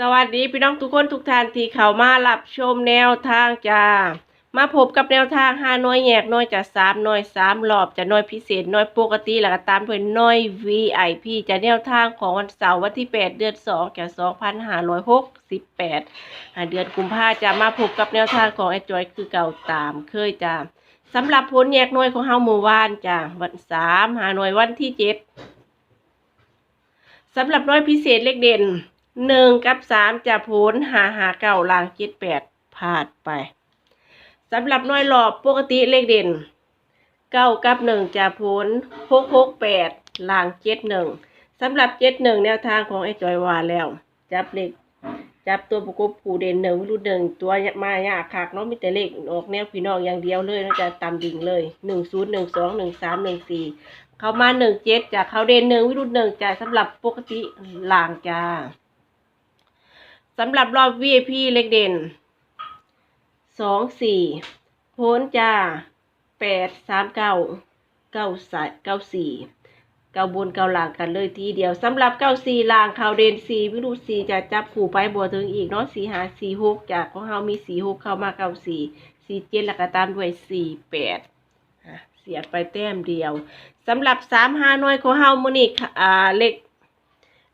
สวัสดีพี่น้องทุกคนทุกท่านที่เข้ามารับชมแนวทางจ้า มาพบกับแนวทางห้าน้อยแยกน้อยจะสามน้อยสามรอบจะน้อยพิเศษน้อยปกติแล้วก็ตามด้วยน้อย VIP จะแนวทางของวันเสาร์วันที่8เดือน2แก่2568อ่าเดือนกุมภาจะมาพบกับแนวทางของไอจอยคือเก่าตามเคยจ้าสำหรับผลแยกน้อยของเฮาเมื่อวานจ้าวันสามหาหน่วยวันที่เจ็ดสำหรับน้อยพิเศษเลขเด่น หนึ่งกับสามจะผลหาหาเก้าลางเจ็ดแปดพลาดไปสำหรับน้อยหลอบปกติเลขเด่นเก้ากับหนึ่งจะผลหกหกแปดลางเจ็ดหนึ่งสำหรับเจ็ดหนึ่งแนวทางของไอ้จอยวาแล้ว จับเลขจับตัวประกบผูเด่นหนึ่งวิรุธหนึ่งตัวมายากคักเนาะมีแต่เลขออกแนวพี่น้องอย่างเดียวเลยเนาะจะตามดิ่งเลยหนึ่งศูนย์หนึ่งสองหนึ่งสามหนึ่งสี่เข้ามาหนึ่งเจ็ดจากเขาเด่นหนึ่งวิรุธหนึ่งจ่ายสำหรับปกติลางจ้า สำหรับรอบ VIP เล็กเด่นสองสี่โพ้นจ้าแปดสามเก้าเก้าสายเก้าสี่เก้าบนเก้าล่างกันเลยทีเดียวสำหรับเก้าสี่ล่างเขาเด่นสี่วิรุธสี่จะจับขู่ไปบัวถึงอีกเนาะสี่หาสี่หกจากของเขามีสี่หกเข้ามาเก้าสี่สี่เจ็ดแล้วก็ตามด้วยสี่แปดเสียไปแต้มเดียวสำหรับสามห้าน้อยของเฮามือนี้ค่อ่าเลข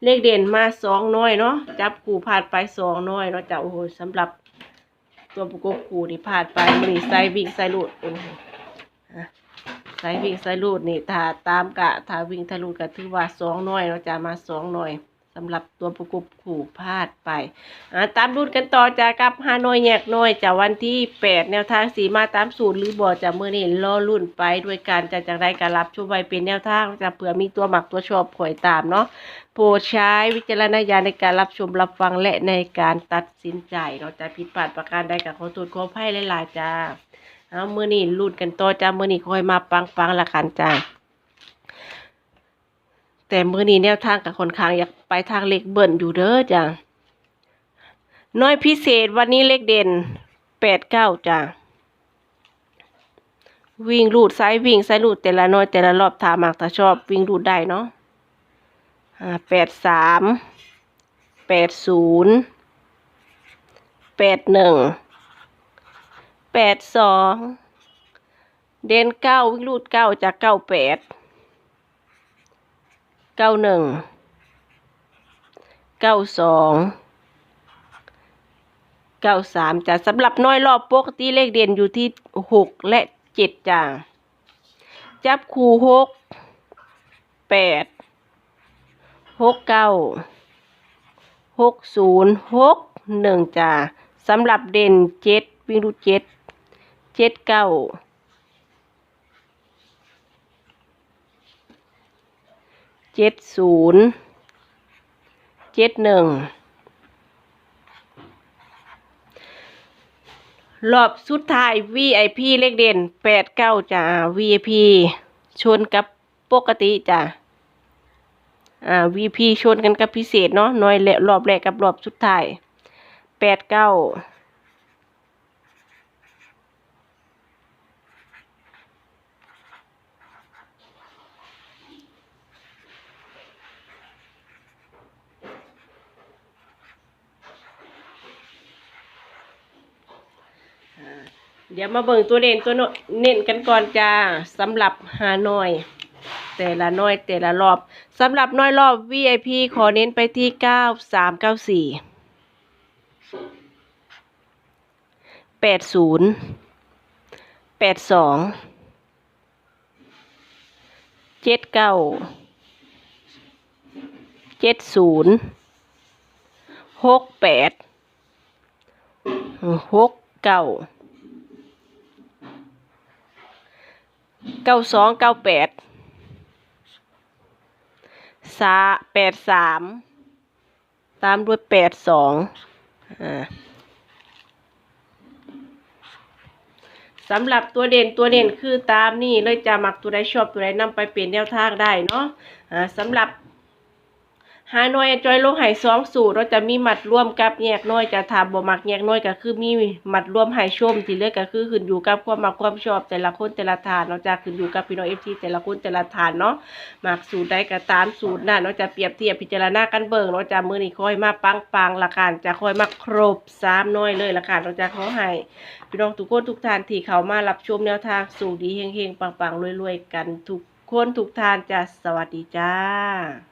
เลขเด่นมาสองน้อยเนาะจับคู่ผ่านไปสองน้อยเนาะจ้ะโอ้โหสำหรับตัวประกบคู่นี่ผ่านไปมื้อนี้ใส่วิ่งใส่ลูดโอ้โหอะใส่วิ่งใส่ลูดนี่ถ้าตามกะถ้าวิ่งทะลุก็ถือว่าสองน้อยเนาะจ้ะมาสองน้อย สำหรับตัวประกบคู่พลาดไปตามรุ่นกันต่อจากกับฮานอยแยกน้อยจากวันที่ 8 แนวทางสีมาตามสูตรหรือบ่จากมือนี่รอรุ่นไปด้วยการจะจากได้การรับชมไว้เป็นแนวทางจะเผื่อมีตัวหมักตัวชอบข่อยตามเนาะโปรดใช้วิจารณญาณในการรับชมรับฟังและในการตัดสินใจเนาะจะผิดพลาดประการใดกับขอตรวจขอไพ่หลายๆจ้าเอามือนี่รุ่นกันต่อจ้ามือนี่คอยมาปังปังๆละกันจ้า แต่มือนี้แนวทางกับคนค้างอยากไปทางเล็กเบิ่นอยู่เด้อจ้าน้อยพิเศษวันนี้เลขเด่นแปดเก้าจ้ะวิ่งรูดซ้ายวิ่งซ้ายรูดแต่ละน้อยแต่ละรอบถามากถ้าชอบวิ่งรูดได้เนาะอ่าแปดสามแปดศูนย์แปดหนึ่งแปดสองเด่นเก้าวิ่งรูดเก้าจากเก้าแปด เก้าหนึ่ง เก้าสองเก้าสามจ้ะสำหรับน้อยรอบปกติเลขเด่นอยู่ที่หกและเจ็ดจ้ะจับคู่หกแปดหกเก้าหกศูนย์หกหนึ่งจ้ะสำหรับเด่นเจ็ดวิ่งรูเจ็ดเจ็ดเก้า เจ็ดศูนย์เจ็ดหนึ่งรอบสุดท้าย VIP เลขเด่นแปดเก้าจ้า VIP ชนกับปกติจ้ะอ่า VIP ชนกันกับพิเศษเนาะน้อยและรอบแรกกับรอบสุดท้ายแปดเก้า เดี๋ยวมาเบิ่งตัวเด่นตัวเน้นกันก่อนจ้าสำหรับหาน้อย แต่ละน้อยแต่ละรอบสำหรับน้อยรอบ VIP ขอเน้นไปที่เก้าสามเก้าสี่แปดศูนย์แปดสองเจ็ดเก้าเจ็ดศูนย์หกแปดหกเก้า เก้าสองเก้าแปดสาแปดสามตามด้วยแปดสองอ่าสำหรับตัวเด่นตัวเด่นคือตามนี่เลยจะหมักตัวใดชอบตัวใดนำไปเปลี่ยนแนวทางได้เนาะอ่าสำหรับ หาหน้อยจอยลงให้สองสูตรเราจะมีหมัดร่วมกับแยกน้อยจะทำบ่มักแยกน้อยก็คือมีหมัดร่วมให้ชมที่เลือก็คือขึ้นอยู่กับความมักความชอบแต่ละคนแต่ละทานเนาะจะขึ้นอยู่กับพี่น้อง FT แต่ละคนแต่ละทานเนาะมักสูตรใดก็ตามสูตรนั้นเนาะจะเปรียบเทียบพิจารณากันเบิ่งเนาะจะมือนี้ค่อยมาปังปังละกันจะค่อยมาครบสามน้อยเลยละกันเนาจะเขอให้พี่น้องทุกคนทุกทานที่เขามารับชมแนวทางสู่ดีเฮงๆปังๆรวยๆกันทุกคนทุกทานจะสวัสดีจ้า